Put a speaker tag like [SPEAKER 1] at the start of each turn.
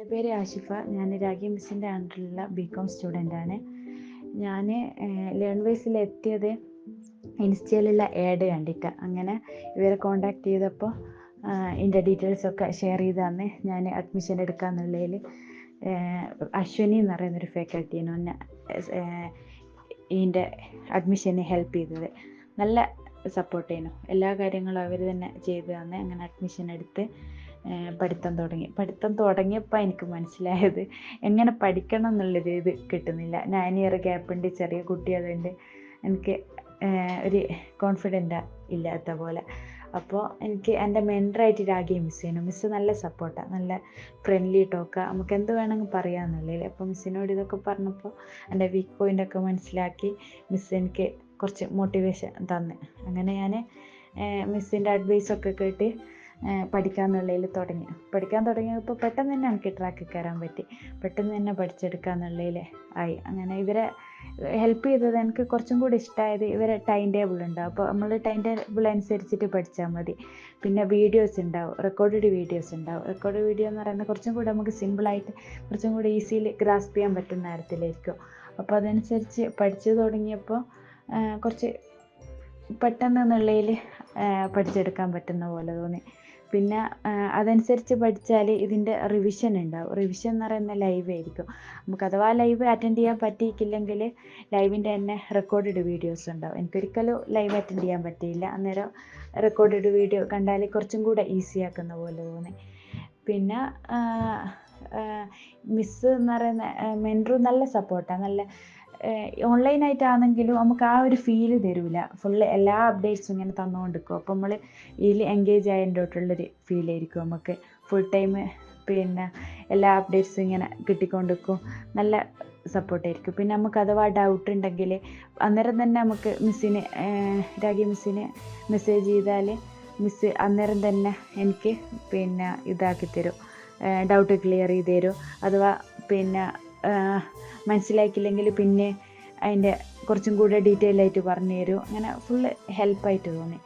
[SPEAKER 1] എന്റെ പേര് ആഷിഫ. ഞാൻ രാഗി മിസ്സിന്റെ അണ്ടറിലുള്ള ബി കോം ആണ്. ഞാൻ ലേൺ വൈസിൽ എത്തിയത് ഇൻസ്റ്റയിലുള്ള ആഡ് കണ്ടിട്ട്. അങ്ങനെ ഇവരെ കോണ്ടാക്ട് ചെയ്തപ്പോൾ എന്റെ ഡീറ്റെയിൽസൊക്കെ ഷെയർ ചെയ്ത് തന്ന്. ഞാൻ അഡ്മിഷൻ എടുക്കാന്നുള്ളതിൽ അശ്വനി എന്ന് പറയുന്നൊരു ഫാക്കൽറ്റിയാണ് എന്നെ ഇതിന്റെ അഡ്മിഷന് ഹെൽപ്പ് ചെയ്തത്. നല്ല സപ്പോർട്ട് ചെയ്യുന്നു എല്ലാ കാര്യങ്ങളും അവർ തന്നെ ചെയ്തു തന്നെ. അങ്ങനെ അഡ്മിഷൻ എടുത്ത് പഠിത്തം തുടങ്ങി. പഠിത്തം തുടങ്ങിയപ്പോൾ എനിക്ക് മനസ്സിലായത് എങ്ങനെ പഠിക്കണം എന്നുള്ളൊരു ഇത് കിട്ടുന്നില്ല. നയൻ ഇയർ ഗ്യാപ്പുണ്ട് ചെറിയ കുട്ടി അതുകൊണ്ട് എനിക്ക് ഒരു കോൺഫിഡന്റ് ഇല്ലാത്ത പോലെ. അപ്പോൾ എനിക്ക് എന്റെ മെന്ററായിട്ട് രാഗി മിസ് ചെയ്യുന്നു. മിസ്സ് നല്ല സപ്പോർട്ടാണ് നല്ല ഫ്രണ്ട്ലി ടോക്കാണ് നമുക്ക് എന്ത് വേണമെങ്കിൽ പറയാമെന്നുള്ളിൽ അപ്പോൾ മിസ്സിനോട് ഇതൊക്കെ പറഞ്ഞപ്പോൾ എന്റെ വീക്ക് പോയിന്റൊക്കെ മനസ്സിലാക്കി മിസ്സ് എനിക്ക് കുറച്ച് മോട്ടിവേഷൻ തന്ന്. അങ്ങനെ ഞാൻ മിസ്സിന്റെ അഡ്വൈസൊക്കെ കേട്ട് പഠിക്കാമെന്നുള്ളതിൽ തുടങ്ങി. പഠിക്കാൻ തുടങ്ങിയപ്പോൾ പെട്ടെന്ന് തന്നെ എനിക്ക് ട്രാക്കിൽ കയറാൻ പറ്റി. പെട്ടെന്ന് തന്നെ പഠിച്ചെടുക്കാമെന്നുള്ളതിൽ ആയി. അങ്ങനെ ഇവരെ ഹെൽപ്പ് ചെയ്തത് എനിക്ക് കുറച്ചും കൂടി ഇഷ്ടമായത് ഇവരെ ടൈം ടേബിൾ ഉണ്ടാവും അപ്പോൾ നമ്മൾ ടൈം ടേബിൾ അനുസരിച്ചിട്ട് പഠിച്ചാൽ മതി. പിന്നെ വീഡിയോസ് ഉണ്ടാവും. റെക്കോർഡഡ് വീഡിയോസ് ഉണ്ടാവും. റെക്കോർഡ് വീഡിയോ എന്ന് പറയുന്നത് കുറച്ചും കൂടി നമുക്ക് സിമ്പിളായിട്ട് കുറച്ചും കൂടി ഈസിയിൽ ഗ്രാസ്പ് ചെയ്യാൻ പറ്റുന്ന തരത്തിലായിരിക്കും. അപ്പോൾ അതനുസരിച്ച് പഠിച്ചു തുടങ്ങിയപ്പോൾ കുറച്ച് പെട്ടെന്ന് എന്നുള്ളതിൽ പഠിച്ചെടുക്കാൻ പറ്റുന്ന പോലെ തോന്നി. പിന്നെ അതനുസരിച്ച് പഠിച്ചാൽ ഇതിന്റെ റിവിഷൻ ഉണ്ടാവും. റിവിഷൻ എന്ന് പറയുന്ന ലൈവ് ആയിരിക്കും. നമുക്ക് അഥവാ ലൈവ് അറ്റൻഡ് ചെയ്യാൻ പറ്റിയിട്ടില്ലെങ്കിൽ ലൈവിന്റെ തന്നെ റെക്കോർഡഡ് വീഡിയോസ് ഉണ്ടാവും. എനിക്കൊരിക്കലും ലൈവ് അറ്റൻഡ് ചെയ്യാൻ പറ്റിയില്ല. അന്നേരം റെക്കോർഡഡ് വീഡിയോ കണ്ടാൽ കുറച്ചും കൂടെ ഈസി ആക്കുന്ന പോലെ തോന്നി. പിന്നെ മിസ്സ് എന്ന് പറയുന്ന മെൻറു നല്ല സപ്പോർട്ടാണ് നല്ല ഓൺലൈനായിട്ടാണെങ്കിലും നമുക്ക് ആ ഒരു ഫീൽ തരില്ല ഫുള്ള് എല്ലാ അപ്ഡേറ്റ്സും ഇങ്ങനെ തന്നുകൊണ്ടിരിക്കും അപ്പോൾ നമ്മൾ ഇതിൽ എൻഗേജ് ആയതിന്റെ ഫീൽ ആയിരിക്കും നമുക്ക്. ഫുൾ ടൈം പിന്നെ എല്ലാ അപ്ഡേറ്റ്സും ഇങ്ങനെ കിട്ടിക്കൊണ്ടിരിക്കും. നല്ല സപ്പോർട്ടായിരിക്കും പിന്നെ നമുക്ക് അഥവാ ഡൗട്ട് ഉണ്ടെങ്കിൽ അന്നേരം തന്നെ നമുക്ക് മിസ്സിന് രാഗി മിസ്സിന് മെസ്സേജ് ചെയ്താൽ മിസ്സ് അന്നേരം തന്നെ എനിക്ക് പിന്നെ ഇതാക്കി തരും. ഡൗട്ട് ക്ലിയർ ചെയ്ത് തരും. അഥവാ പിന്നെ മനസ്സിലാക്കിയില്ലെങ്കിൽ പിന്നെ അതിന്റെ കുറച്ചും കൂടെ ഡീറ്റെയിൽ ആയിട്ട് പറഞ്ഞു തരും. അങ്ങനെ ഫുള്ള് ഹെൽപ്പായിട്ട് തോന്നി.